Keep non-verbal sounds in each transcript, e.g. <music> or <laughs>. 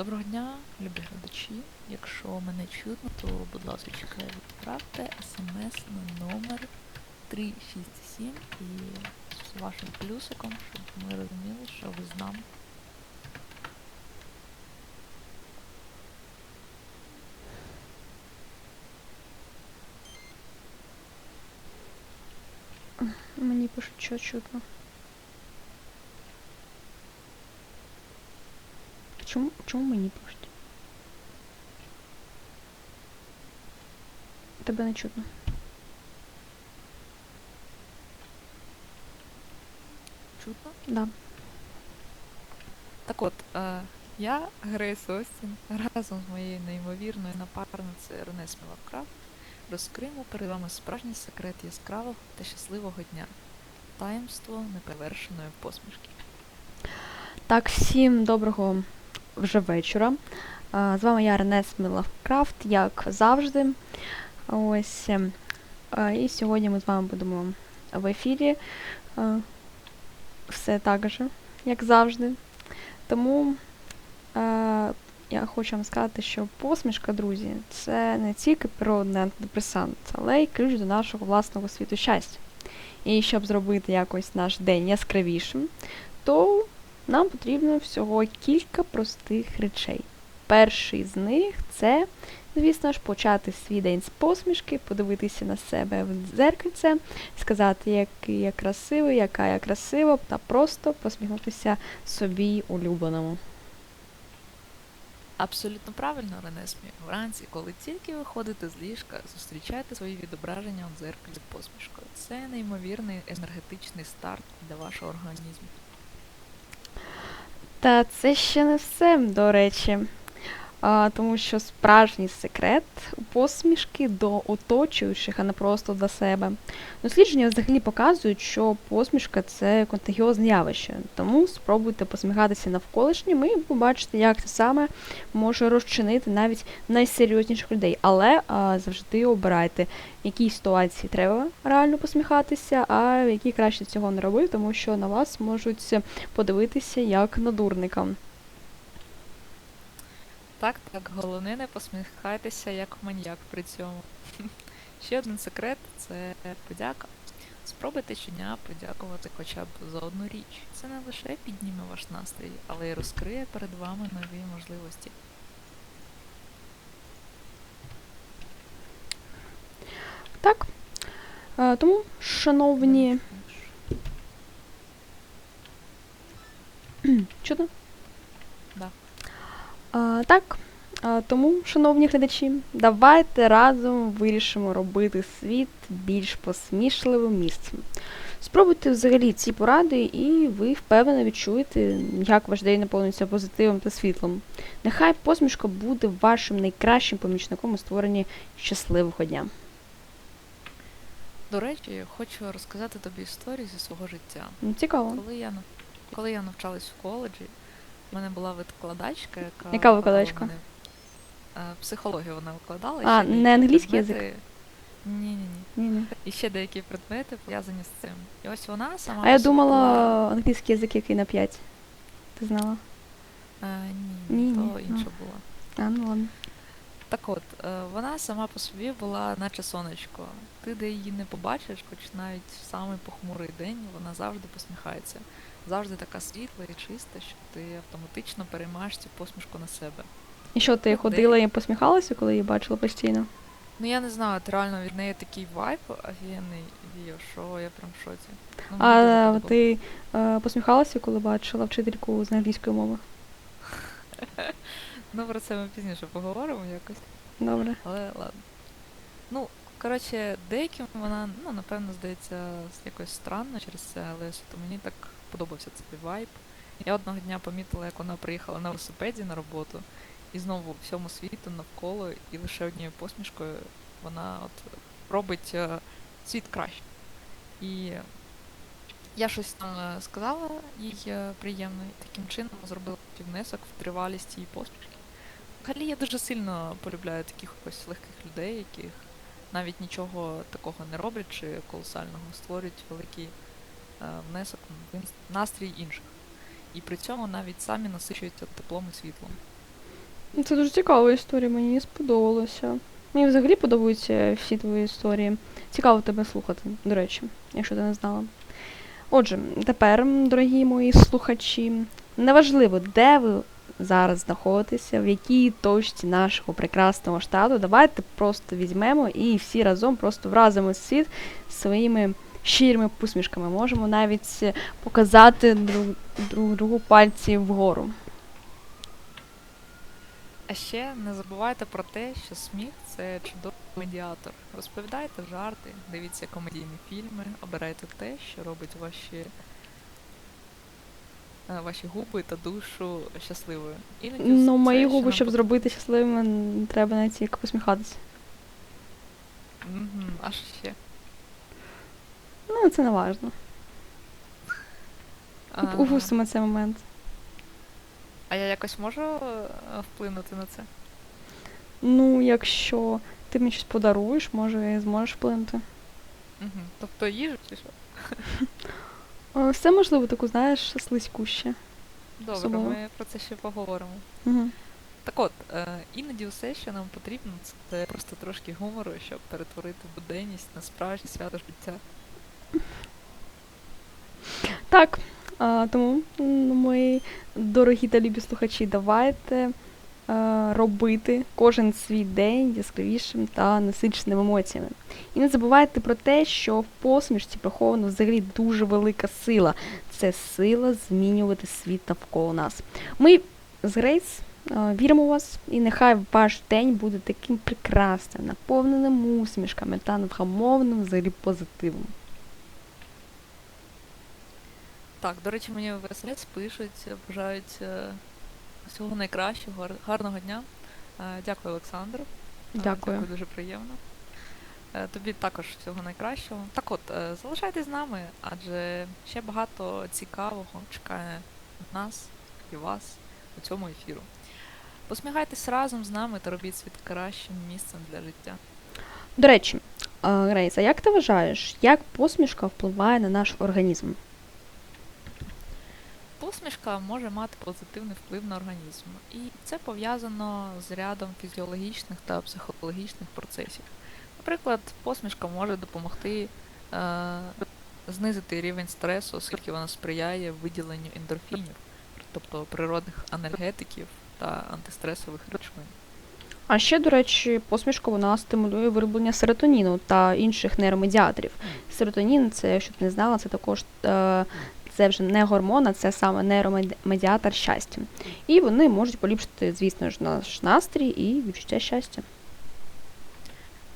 Доброго дня, любі глядачі. Якщо мене чутно, то, будь ласка, відправте смс на номер 367 і з вашим плюсиком, щоб ми розуміли, що ви з нами. Мені пишуть, що чутно. Чому, мені пишуть? Тебе не чутно. Чутно? Да. Так от, е, я, Грейс Остін, разом з моєю неймовірною напарницею Ренес Мілавкрафт розкриємо перед вами справжній секрет яскравого та щасливого дня. Таємство неперевершеної посмішки. Так, всім доброго вже вечора. З вами я Ренес Мілавкрафт, як завжди. Ось. ем, І сьогодні ми з вами будемо в ефірі. Все так же, як завжди. Тому е, я хочу вам сказати, що посмішка, друзі, це не тільки природний антидепресант, але й ключ до нашого власного світу щастя. І щоб зробити якось наш день яскравішим, то нам потрібно всього кілька простих речей. Перший з них це, звісно ж, почати свій день з посмішки, подивитися на себе в дзеркальце, сказати, який я красивий, яка я красива, та просто посміхнутися собі улюбленому. Абсолютно правильно, Ренесмі. Вранці, коли тільки виходите з ліжка, зустрічайте свої відображення у дзеркалі з посмішкою. Це неймовірний енергетичний старт для вашого організму. Та це ще не все, до речі. А, тому що справжній секрет посмішки до оточуючих, а не просто до себе. Дослідження взагалі показують, що посмішка це контагіозне явище. Тому спробуйте посміхатися навколишнім і побачите, як це саме може розчинити навіть найсерйозніших людей. Але а, завжди обирайте, в якій ситуації треба реально посміхатися, а в якій краще цього не робити, тому що на вас можуть подивитися як на дурника. Так, так, головне не посміхайтеся як маніяк при цьому. <laughs> Ще один секрет це подяка. Спробуйте щодня подякувати хоча б за одну річ. Це не лише підніме ваш настрій, але й розкриє перед вами нові можливості. Так. Е, Тому, шановні. <clears throat> Чудно? А, так. А, тому, шановні глядачі, давайте разом вирішимо робити світ більш посмішливим місцем. Спробуйте взагалі ці поради, і ви впевнено відчуєте, як ваш день наповниться позитивом та світлом. Нехай посмішка буде вашим найкращим помічником у створенні щасливого дня. До речі, хочу розказати тобі історію зі свого життя. Цікаво. Коли я коли я навчалась в коледжі, в мене була викладачка, яка Яка викладачка? мене- е, Психологію вона викладала. А, ще не англійський язик? предмети- Ні, ні, ні. Ні-ні. І ще деякі предмети пов'язані з цим. І ось вона сама. А я думала була- англійський язик, який на 5. Ти знала? А, ні, Ні, то ні, інша ну. була. А, ну ладно. Так от, е, вона сама по собі була наче сонечко. Ти де її не побачиш, хоч навіть в самий похмурий день вона завжди посміхається. Завжди така світла і чиста, що ти автоматично переймаєш цю посмішку на себе. І що, ти ходила і посміхалася, коли її бачила постійно? Ну я не знаю, от реально від неї такий вайб офігенний що я прям в шоці. Ну, А ти е, посміхалася, коли бачила вчительку з англійської мови? <laughs> Ну про це ми пізніше поговоримо якось. Добре. Але ладно. Ну, коротше, деяким вона, ну, напевно, здається, якось странно через це, але то мені так подобався цей вайб. Я одного дня помітила, як вона приїхала на велосипеді на роботу, і знову всьому світу навколо, і лише однією посмішкою вона от робить е, світ краще. І я щось там е, сказала їй е, приємно, і таким чином зробила такий внесок в тривалість її посмішки. Взагалі я дуже сильно полюбляю таких ось легких людей, яких навіть нічого такого не роблять чи колосального, створюють великий е, внесок в настрій інших. І при цьому навіть самі насичуються теплом і світлом. Ну, Це дуже цікава історія, мені сподобалося. Мені взагалі подобаються всі твої історії. Цікаво тебе слухати, до речі, якщо ти не знала. Отже, тепер, дорогі мої слухачі, неважливо, де ви зараз знаходитеся, в якій точці нашого прекрасного штату, давайте просто візьмемо і всі разом просто вразимо світ своїми щирими посмішками. Можемо навіть е, показати друг, друг другу пальці вгору. А ще не забувайте про те, що сміх це чудовий медіатор. Розповідайте жарти, дивіться комедійні фільми, обирайте те, що робить ваші, ваші губи та душу щасливою. Іноді Ну, мої губи, нам щоб зробити щасливими, треба не тільки посміхатися. Мгм, А ще. Ну, це не важно. Упустимо цей момент. А я якось можу е, вплинути на це? Ну, якщо ти мені щось подаруєш, може, і зможеш вплинути. Угу. Тобто їжу чи що? <laughs> Е, Все можливо, таку, знаєш, слизькуще. Добре, Особливо. ми про це ще поговоримо. Угу. Так от, е, іноді все, що нам потрібно, це просто трошки гумору, щоб перетворити буденність на справжнє свято життя. Так, а, тому, м, мої дорогі та любі слухачі, давайте робити кожен свій день яскравішим та насиченим емоціями. І не забувайте про те, що в посмішці прихована взагалі дуже велика сила. Це сила змінювати світ навколо нас. Ми з Грейс е, віримо в вас, і нехай ваш день буде таким прекрасним, наповненим усмішками та невгамовним взагалі позитивом. Так, до речі, мені в СМС пишуть, е, бажають е, всього найкращого, гарного дня. Е, Дякую, Олександр. Е, Дякую. Дякую, дуже приємно. Е, Тобі також всього найкращого. Так от, залишайтесь з нами, адже ще багато цікавого чекає нас і вас у цьому ефіру. Посміхайтесь разом з нами та робіть світ кращим місцем для життя. До речі, е, Грейс, а як ти вважаєш, як посмішка впливає на наш організм? Посмішка може мати позитивний вплив на організм, і це пов'язано з рядом фізіологічних та психологічних процесів. Наприклад, посмішка може допомогти е, знизити рівень стресу, оскільки вона сприяє виділенню ендорфінів, тобто природних анальгетиків та антистресових речовин. А ще, до речі, посмішка вона стимулює вироблення серотоніну та інших нейромедіаторів. Серотонін, це, ти не знала, це також е, це вже не гормон, а це саме нейромедіатор щастя. І вони можуть поліпшити, звісно ж, наш настрій і відчуття щастя.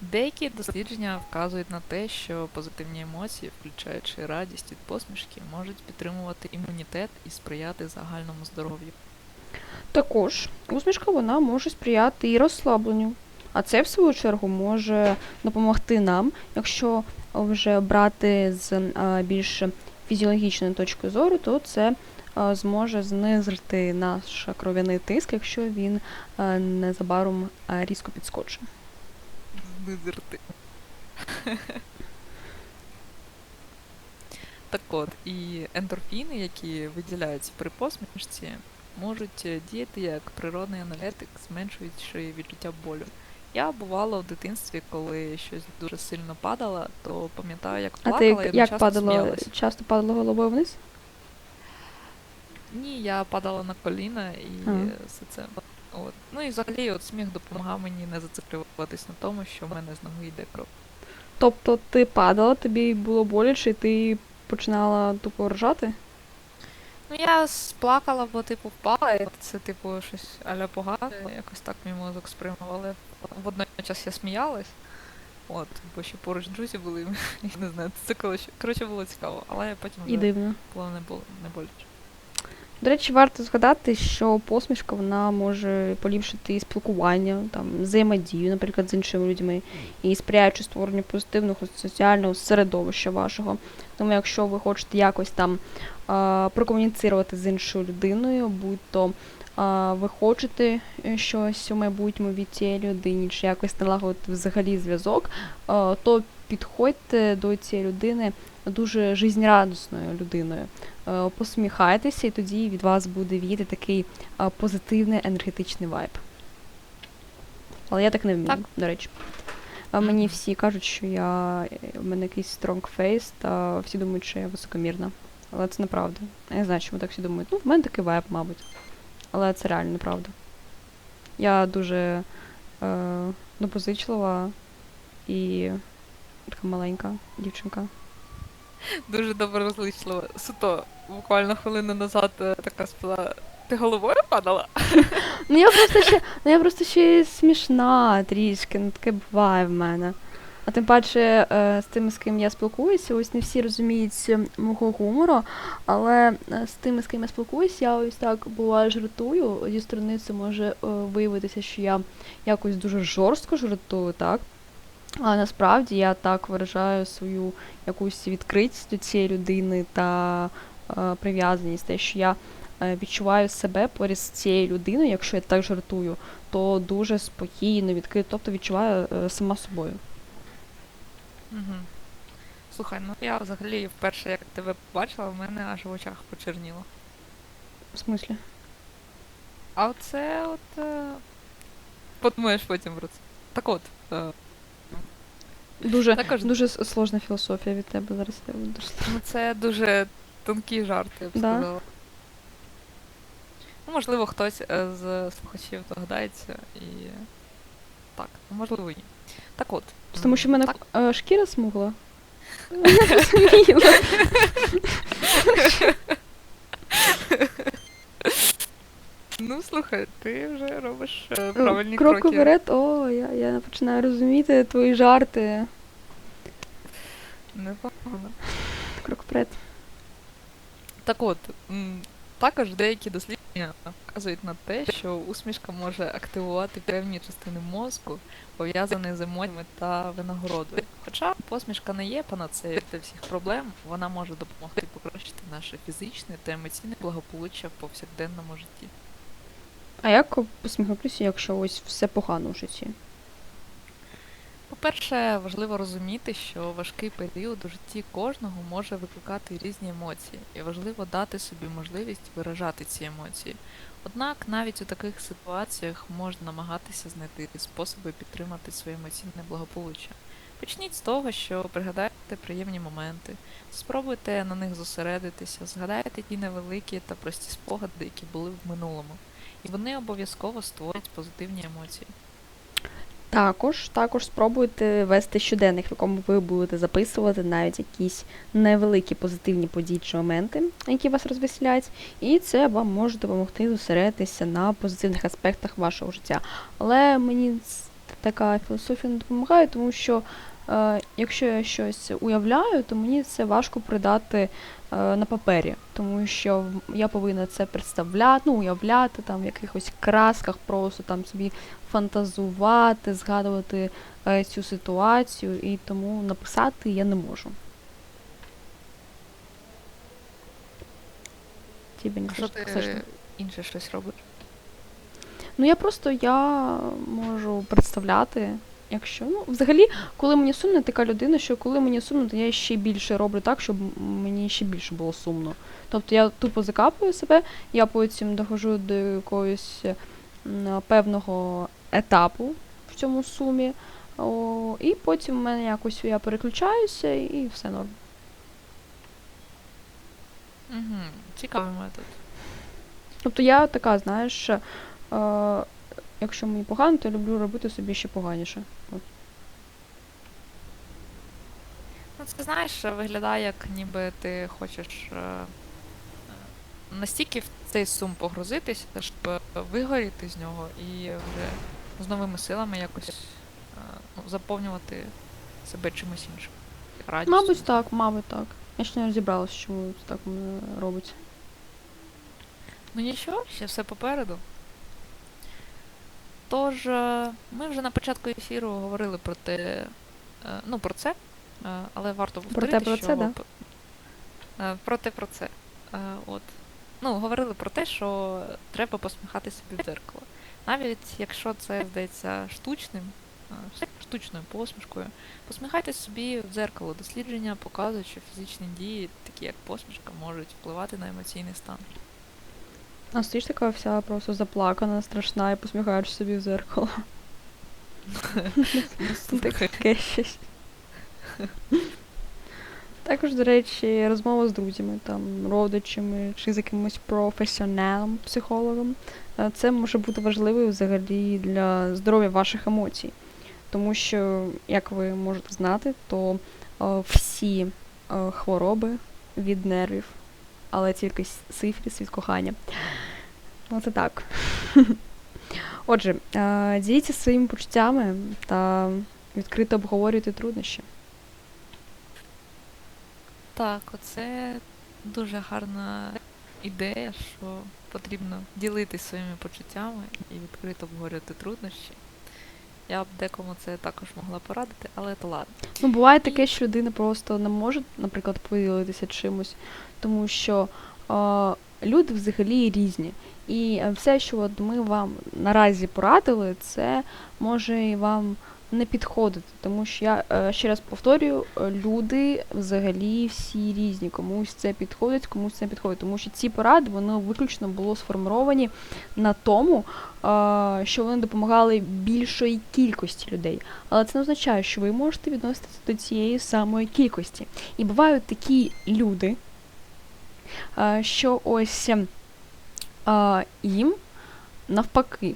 Деякі дослідження вказують на те, що позитивні емоції, включаючи радість від посмішки, можуть підтримувати імунітет і сприяти загальному здоров'ю. Також усмішка вона може сприяти і розслабленню. А це, в свою чергу, може допомогти нам, якщо вже брати з більш фізіологічної точки зору, то це е, зможе знизити наш кров'яний тиск, якщо він е, незабаром е, різко підскочить. знизерти. <laughs> Так от, і ендорфіни, які виділяються при посмішці, можуть діяти як природний аналітик, зменшуючи відчуття болю. Я бувала в дитинстві, коли щось дуже сильно падало, то пам'ятаю, як А плакала ти і як, як одночасно падало, сміялась. часто падало головою вниз? Ні, я падала на коліна і А. е, все це. От. Ну і взагалі от сміх допомагав мені не зациклюватись на тому, що в мене з ноги йде кров. Тобто ти падала, тобі було боляче, і ти починала тупо ржати? Ну, я сплакала, бо типу впала, і це типу щось аля погано, якось так мій мозок сприймав, але водночас я сміялась. От, бо ще поруч друзі були, <laughs> я не знаю, це коротше, коротше було цікаво, але потім І вже дивно. було не було не боляче. До речі, варто згадати, що посмішка вона може поліпшити і спілкування, там, взаємодію, наприклад, з іншими людьми, і сприяючи створенню позитивного соціального середовища вашого. Тому, якщо ви хочете якось там прокомуніцирувати з іншою людиною, будь-то ви хочете е, щось у майбутньому від цієї людини, чи якось налагодити взагалі зв'язок, а, то підходьте до цієї людини дуже жизнерадісною людиною. Е, посміхайтеся, і тоді від вас буде віяти такий е, позитивний енергетичний вайб. Але я так не вмію, Так. до речі. А мені всі кажуть, що я в мене якийсь strong face, та всі думають, що я високомірна. Але це неправда. Я не знаю, чому так всі думають. Ну, в мене такий вайб, мабуть. Але це реально неправда. Я дуже е, доброзичлива і така маленька дівчинка. Дуже доброзичливо. Суто, буквально хвилину назад е, така сказала, ти головою падала? <laughs> Ну я просто ще, ну я просто ще смішна трішки, ну таке буває в мене. А тим паче е, з тими, з ким я спілкуюся, ось не всі розуміють е, мого гумору, але е, з тими, з ким я спілкуюся, я ось так буває жартую. Зі сторони це може виявитися, що я якось дуже жорстко жартую, так? Але насправді я так виражаю свою якусь відкритість до цієї людини та прив'язаність, те, що я відчуваю себе поряд з цією людиною, якщо я так жартую, то дуже спокійно, відкрито, тобто відчуваю сама собою. Угу. Слухай, ну я взагалі вперше, як тебе побачила, в мене аж в очах почерніло. В смислі? А оце от. Е... Подумаєш потім про це. Так от. Е... Дуже, Також дуже сложна філософія від тебе зараз. Я буду. Ну, це дуже тонкі жарти, я б Да? сказала. Ну, можливо, хтось е, з слухачів догадається і. Так, ну, можливо, ні. Так от. Тому що в мене так, е, шкіра смугла. Ну, слухай, ти вже робиш е, Ну, правильні Крок кроки. вперед, о, я, я починаю розуміти твої жарти. Непогано. Крок вперед. Так от, м, також деякі дослідження вказують на те, що усмішка може активувати певні частини мозку, пов'язані з емоціями та винагородою. Хоча посмішка не є панацеєю для всіх проблем, вона може допомогти покращити наше фізичне та емоційне благополуччя в повсякденному житті. А як посміхнутися, якщо ось все погано в житті? По-перше, важливо розуміти, що важкий період у житті кожного може викликати різні емоції, і важливо дати собі можливість виражати ці емоції. Однак навіть у таких ситуаціях можна намагатися знайти способи підтримати своє емоційне благополуччя. Почніть з того, що пригадайте приємні моменти, спробуйте на них зосередитися, згадайте ті невеликі та прості спогади, які були в минулому, і вони обов'язково створять позитивні емоції. Також, також спробуйте вести щоденник, в якому ви будете записувати навіть якісь невеликі позитивні події чи моменти, які вас розвеселяють, і це вам може допомогти зосередитися на позитивних аспектах вашого життя. Але мені така філософія не допомагає, тому що якщо я щось уявляю, то мені це важко придати е, на папері, тому що я повинна це представляти, ну, уявляти там в якихось красках, просто там собі фантазувати, згадувати е, цю ситуацію, і тому написати я не можу. Тебе не А що ти інше щось робиш? Ну я просто я можу представляти, якщо ну взагалі, коли мені сумно, я така людина, що коли мені сумно, то я ще більше роблю так, щоб мені ще більше було сумно. Тобто я тупо закапую себе, я потім доходжу до якогось певного етапу в цьому сумі. О, і потім в мене якось я переключаюся і все норм. Угу. Цікавий метод. Тобто я така, знаєш, е, якщо мені погано, то я люблю робити собі ще поганіше. От. Ну, це знаєш, виглядає, як ніби ти хочеш е, е, настільки в цей сум погрузитися, щоб вигоріти з нього і вже з новими силами якось е, ну, заповнювати себе чимось іншим. Радістю. Мабуть, так, мабуть, так. Я ще не розібралася, чому це так у робиться. Ну нічого, ще все попереду. Тож, е, ми вже на початку ефіру говорили про те, е, ну, про це, е, але варто повторити, те, про що це, да? про те, про це. От. Ну, говорили про те, що треба посміхати собі в дзеркало. Навіть якщо це здається штучним, штучною посмішкою, посміхайтесь собі в дзеркало. Дослідження показують, що фізичні дії, такі як посмішка, можуть впливати на емоційний стан. А стоїш така вся просто заплакана, страшна і посміхаєш собі в зеркало. <laughs> Ну. Таке щось. Також, до речі, розмова з друзями, там, родичами чи з якимось професіоналом, психологом. Е, Це може бути важливою взагалі для здоров'я ваших емоцій. Тому що, як ви можете знати, то е, всі е, хвороби від нервів, але тільки с- сифіліс від кохання. Ну, це так. <laughs> Отже, е, діліться своїми почуттями та відкрито обговорюйте труднощі. Так, оце дуже гарна ідея, що потрібно ділитись своїми почуттями і відкрито обговорювати труднощі. Я б декому це також могла порадити, але то ладно. Ну, буває таке, що людина просто не може, наприклад, поділитися чимось, тому що е, люди взагалі різні. І е, все, що от ми вам наразі порадили, це може і вам не підходити. Тому що я е, ще раз повторюю, е, люди взагалі всі різні. Комусь це підходить, комусь це не підходить. Тому що ці поради вони виключно були сформовані на тому, що вони допомагали більшої кількості людей. Але це не означає, що ви можете відноситися до цієї самої кількості. І бувають такі люди, що ось ем, їм навпаки,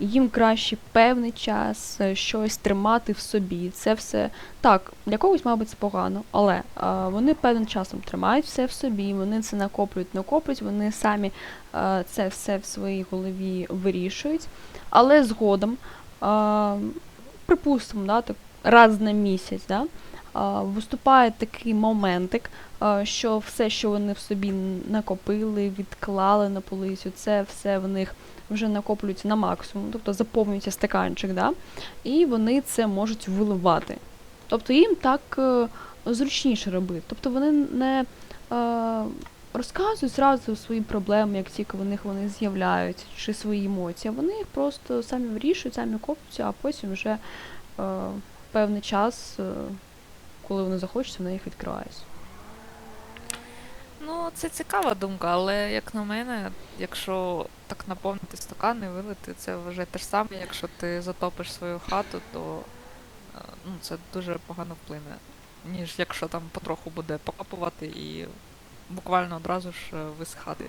їм краще певний час е, щось тримати в собі. Це все так, для когось, мабуть, це погано, але вони певним часом тримають все в собі, вони це накоплюють, накоплюють, вони самі це все в своїй голові вирішують. Але згодом, припустимо, да, так, раз на місяць, да, виступає такий моментик, що все, що вони в собі накопили, відклали на полицю, це все в них вже накоплюється на максимум, тобто заповнюється стаканчик, да, і вони це можуть виливати. Тобто їм так е, зручніше робити. Тобто вони не е, розказують зразу свої проблеми, як тільки в них вони з'являються, чи свої емоції. Вони їх просто самі вирішують, самі коплюються, а потім вже е, певний час, коли вони захочуть, вони їх відкривають. Ну, це цікава думка, але як на мене, якщо так наповнити стакан і вилити, це вже те ж саме, якщо ти затопиш свою хату, то е, ну, це дуже погано вплине, ніж якщо там потроху буде покопувати і буквально одразу ж е, висихати.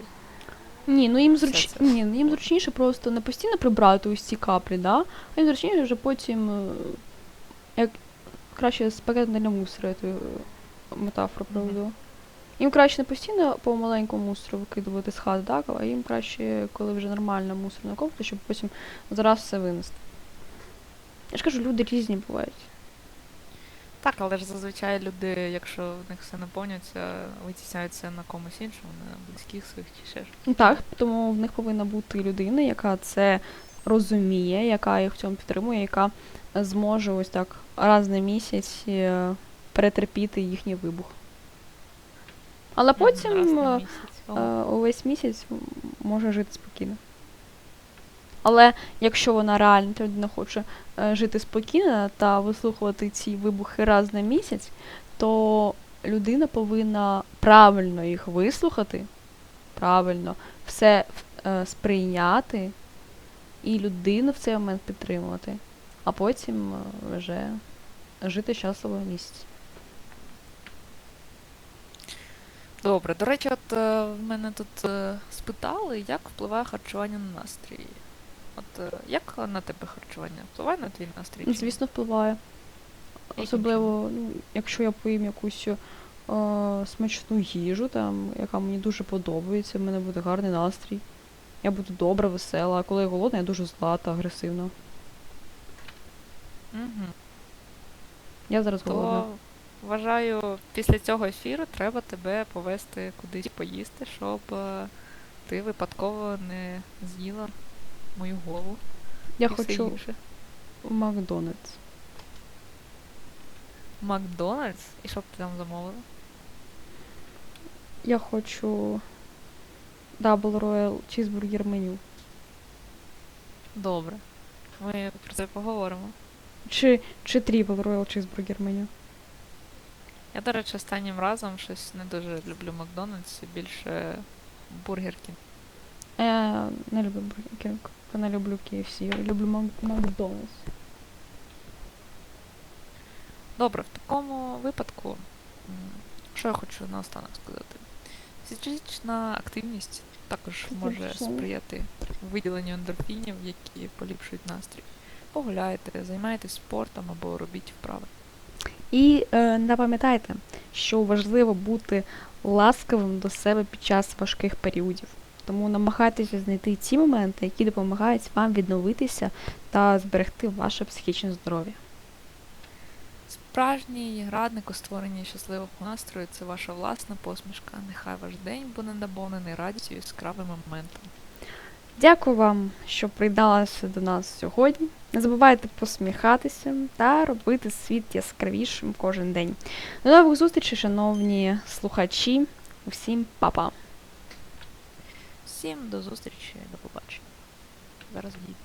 Ні, ну їм зруч... Ні, ну їм зручніше просто не постійно прибрати ось ці каплі, да? а їм зручніше вже потім, е, як краще для мусора, я твою е, метафору проведу. Їм краще не постійно по маленькому мусору викидувати з хати, так? а їм краще, коли вже нормально мусор накопити, щоб потім зараз все винести. Я ж кажу, люди різні бувають. Так, але ж зазвичай люди, якщо в них все наповнюється, витісняються на комусь іншому, на близьких своїх чи ще щось. Ну, Так, тому в них повинна бути людина, яка це розуміє, яка їх в цьому підтримує, яка зможе ось так раз на місяць е, перетерпіти їхній вибух. Але потім е, місяць. Е, увесь місяць може жити спокійно. Але якщо вона реально та людина хоче жити спокійно та вислухувати ці вибухи раз на місяць, то людина повинна правильно їх вислухати, правильно все сприйняти і людину в цей момент підтримувати, а потім е, вже жити щасливо місяць. Добре, до речі, от е, в мене тут е, спитали, як впливає харчування на настрій. От е, як на тебе харчування? Впливає на твій настрій? чи? Звісно, впливає. Особливо, ну, якщо я поїм якусь е, смачну їжу, там, яка мені дуже подобається, в мене буде гарний настрій. Я буду добра, весела, а коли я голодна, я дуже зла та агресивна. Мгм. Я зараз голодна. Вважаю, після цього ефіру треба тебе повести кудись поїсти, щоб е, ти випадково не з'їла мою голову. Я і хочу інше. в Макдональдс. Макдональдс? І що б ти там замовила? Я хочу Double Royal Cheeseburger меню. Добре. Ми про це поговоримо. Чи, чи Triple Royal Cheeseburger меню. Я, до речі, останнім разом щось не дуже люблю Макдональдс, більше Бургер Кінг. Я не люблю Burger King, я не люблю KFC, я люблю Мак- Макдональдс. Добре, в такому випадку, що я хочу наостанок сказати? Фізична активність також може сприяти виділенню ендорфінів, які поліпшують настрій. Погуляйте, займайтесь спортом або робіть вправи. І е, не пам'ятайте, що важливо бути ласкавим до себе під час важких періодів. Тому намагайтеся знайти ті моменти, які допомагають вам відновитися та зберегти ваше психічне здоров'я. Справжній радник у створенні щасливого настрою це ваша власна посмішка. Нехай ваш день буде наповнений радістю і яскравим моментом. Дякую вам, що приєдналися до нас сьогодні. Не забувайте посміхатися та робити світ яскравішим кожен день. До нових зустрічей, шановні слухачі. Усім па-па! Всім до зустрічі, до побачення. Зараз відійду.